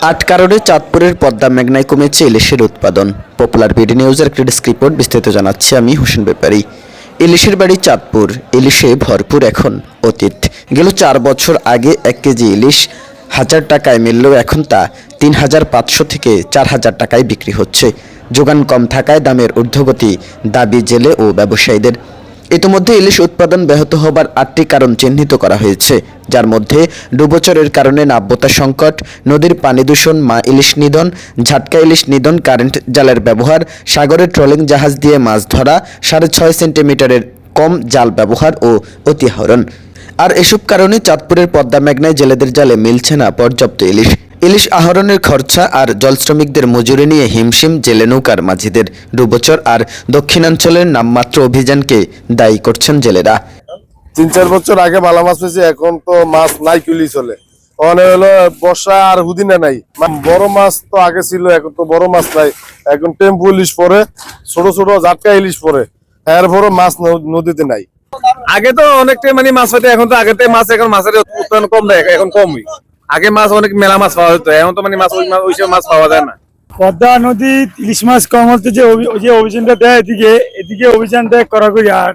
আট কারণে চাঁদপুরের পদ্মা মেঘনায় কমেছে ইলিশের উৎপাদন। পপুলার বিডি নিউজের একটি রিপোর্ট বিস্তারিত জানাচ্ছি আমি হোসেন ব্যাপারী। ইলিশের বাড়ি চাঁদপুর, ইলিশে ভরপুর এখন অতীত। গেল চার বছর আগে এক কেজি ইলিশ হাজার টাকায় মিললেও এখন তা তিন হাজার পাঁচশো থেকে চার হাজার টাকায় বিক্রি হচ্ছে। যোগান কম থাকায় দামের ঊর্ধ্বগতি দাবি জেলে ও ব্যবসায়ীদের। ইতিমধ্যে ইলিশ উৎপাদন ব্যাহত হবার আটটি কারণ চিহ্নিত করা হয়েছে, যার মধ্যে ডুবোচরের কারণে নাব্যতা সংকট, নদীর পানি দূষণ, মা ইলিশ নিধন, ঝাটকা ইলিশ নিধন, কারেন্ট জালের ব্যবহার, সাগরে ট্রলিং জাহাজ দিয়ে মাছ ধরা, সাড়ে ছয় সেন্টিমিটারের কম জাল ব্যবহার ও অতিহরণ। আর এসব কারণে চাঁদপুরের পদ্মা মেঘনায় জেলেদের জালে মিলছে না পর্যাপ্ত ইলিশ। ইলিশ আহরণের খরচা আর জল শ্রমিকদের মজুরি নিয়ে হিমশিম জেলে নৌকার মাঝিদের দুবছর আর দক্ষিণাঞ্চলের নামমাত্র অভিযানকে দায়ী করছেন জেলেরা। তিন চার বছর আগে ভালো মাছ পেয়েছি এখন তো মাছ নাই কিলি চলে। হলো বর্ষা আর হুদিনা নাই। বড় মাছ তো আগে ছিল এখন তো বড় মাছ নাই। এখন টেম্পু ইলিশ পরে ছোট ছোট জাটকা ইলিশ পরে। এরপরও মাছ নদীতে নাই। আগে তো অনেকটাই মানে মাছ হতো এখন তো আগেতে মাছ এখন মাছের উৎপাদন কম দেয় এখন কমই। আগে মাছ অনেক মেলা মাছ পাওয়া যেত এখন তো মানে মাছ ওই মাছ ওইসব মাছ পাওয়া যায় না। পদ্মা নদী ইলিশ মাছ কম হতে যে যে অভিযানটা দেয় এদিকে এদিকে অভিযান দেয় করাকরি আর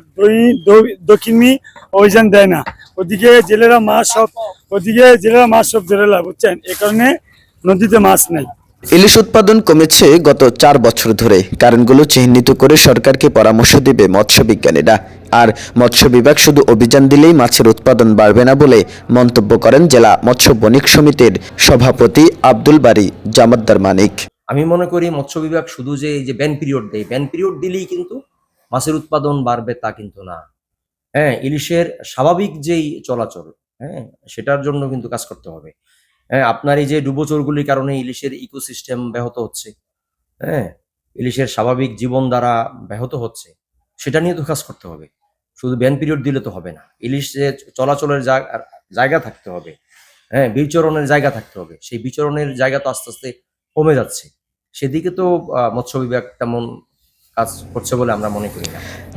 দক্ষিণী অভিযান দেয় না। ওদিকে জেলেরা মাছ সব ওদিকে জেলেরা মাছ সব জেলেরা, বুঝছেন? এ কারণে নদীতে মাছ নেই। ইলিশ উৎপাদন কমেছে গত চার বছর ধরে। কারণগুলো চিহ্নিত করে সরকারকে পরামর্শ দেবে মৎস্য বিজ্ঞানীরা। আর মৎস্য বিভাগ শুধু অভিযান দিলেই মাছের উৎপাদন বাড়বে না বলে মন্তব্য করেন জেলা মৎস্য বণিক সমিতির সভাপতি আব্দুল বারী জামাদ্দার মানিক। আমি মনে করি মৎস্য বিভাগ শুধু যে এই যে ব্যান পিরিয়ড দেয় ব্যান পিরিয়ড দিলেই কিন্তু মাছের উৎপাদন বাড়বে তা কিন্তু না। হ্যাঁ ইলিশের স্বাভাবিক যেই চলাচল হ্যাঁ সেটার জন্য কিন্তু কাজ করতে হবে। হ্যাঁ আপনার এই যে ডুবোচরগুলির কারণে ইলিশের ইকোসিস্টেম ব্যাহত হচ্ছে হ্যাঁ ইলিশের স্বাভাবিক জীবন দ্বারা ব্যাহত হচ্ছে, সেটা নিয়ে তো কাজ করতে হবে। শুধু ব্যান পিরিয়ড দিলে তো হবে না, ইলিশ যে চলাচলের জায়গা জায়গা থাকতে হবে হ্যাঁ বিচরণের জায়গা থাকতে হবে, সেই বিচরণের জায়গা তো আস্তে আস্তে কমে যাচ্ছে। সেদিকে তো মৎস্য বিভাগ তেমন কাজ করছে বলে আমরা মনে করি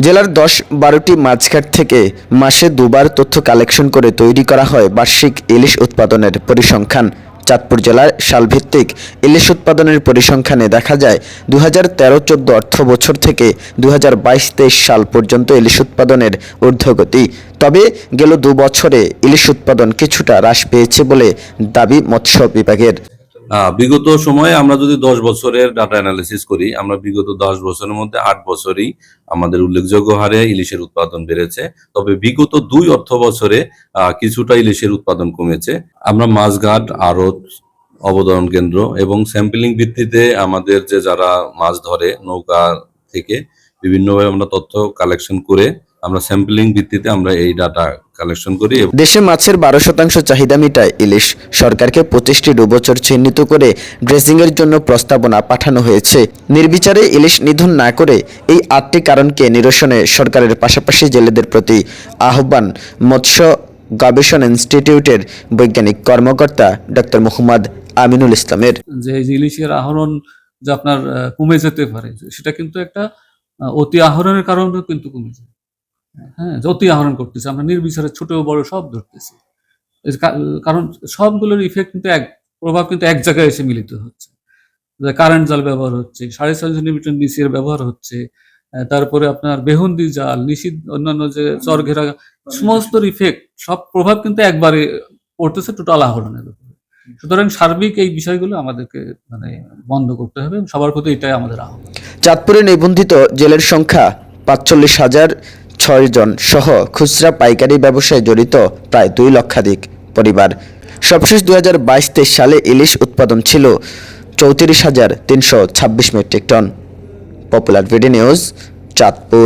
জেলার দশ বারোটি মাছঘাট থেকে মাসে দুবার তথ্য কালেকশন করে তৈরি করা হয় বার্ষিক ইলিশ উৎপাদনের পরিসংখ্যান। চাঁদপুর জেলার সালভিত্তিক ইলিশ উৎপাদনের পরিসংখ্যানে দেখা যায় দু হাজার তেরো চোদ্দ অর্থ বছর থেকে দু হাজার বাইশ তেইশ সাল পর্যন্ত ইলিশ উৎপাদনের ঊর্ধ্বগতি। তবে গেল দু বছরে ইলিশ উৎপাদন কিছুটা হ্রাস পেয়েছে বলে দাবি মৎস্য বিভাগের। বিগত সময়ে আমরা যদি দশ বছরের ডাটা অ্যানালিসিস করি, আমরা বিগত দশ বছরের মধ্যে আট বছরই আমাদের উল্লেখযোগ্য হারে ইলিশের উৎপাদন বেড়েছে। তবে বিগত দুই অর্থ বছরে কিছুটা ইলিশের উৎপাদন কমেছে। আমরা মাছঘাট, আড়ত অবতরণ কেন্দ্র এবং স্যাম্পলিং ভিত্তিতে আমাদের যে যারা মাছ ধরে নৌকা থেকে বিভিন্নভাবে আমরা তথ্য কালেকশন করে আমরা স্যাম্পলিং ভিত্তিতে আমরা এই ডাটা কালেকশন করি দেশে মাছের বারো শতাংশ চাহিদা মিটায় ইলিশ। সরকারকে পঁচিশটি ডুবোচর চিহ্নিত করে ড্রেসিংয়ের জন্য প্রস্তাবনা পাঠানো হয়েছে। নির্বিচারে ইলিশ নিধন না করে এই আটটি কারণকে নিরসনে সরকারের পাশাপাশি জেলেদের প্রতি আহ্বান মৎস্য গবেষণা ইনস্টিটিউটের বৈজ্ঞানিক কর্মকর্তা ডক্টর মোহাম্মদ আমিনুল ইসলামের। যে ইলিশের আহরণ যে আপনার কমে যেতে পারে সেটা কিন্তু একটা অতি আহরণের কারণেও কিন্তু কমে যায়। হ্যাঁ যতই আহরণ করতেছি, আমরা নির্বিচারে ছোট বড় সব ধরতেছি। কারণ সবগুলোর ইফেক্ট কিন্তু এক, প্রভাব কিন্তু এক জায়গায় এসে মিলিত হচ্ছে। কারেন্ট জাল ব্যবহার হচ্ছে, সাড়ে ছয় সেন্টিমিটার নিচের ব্যবহার হচ্ছে তারপরে আপনার বেহুন্দি জাল, নিষিদ্ধ, অন্যান্য যে চর ঘেরা, সমস্ত ইফেক্ট সব প্রভাব কিন্তু একবারে পড়তেছে টোটাল আহরণের উপরে। সুতরাং সার্বিক এই বিষয়গুলো আমাদেরকে মানে বন্ধ করতে হবে সবার প্রতি এটাই আমাদের আহ্বান। চাঁদপুরে নিবন্ধিত জেলের সংখ্যা পাঁচচল্লিশ হাজার ছয় জন সহ খুচরা পাইকারি ব্যবসায় জড়িত প্রায় দুই লক্ষাধিক পরিবার। সবশেষ দু হাজার বাইশ তেইশ সালে ইলিশ উৎপাদন ছিল চৌত্রিশ হাজার তিনশো ছাব্বিশ metric ton. Popular V D news Chandpur.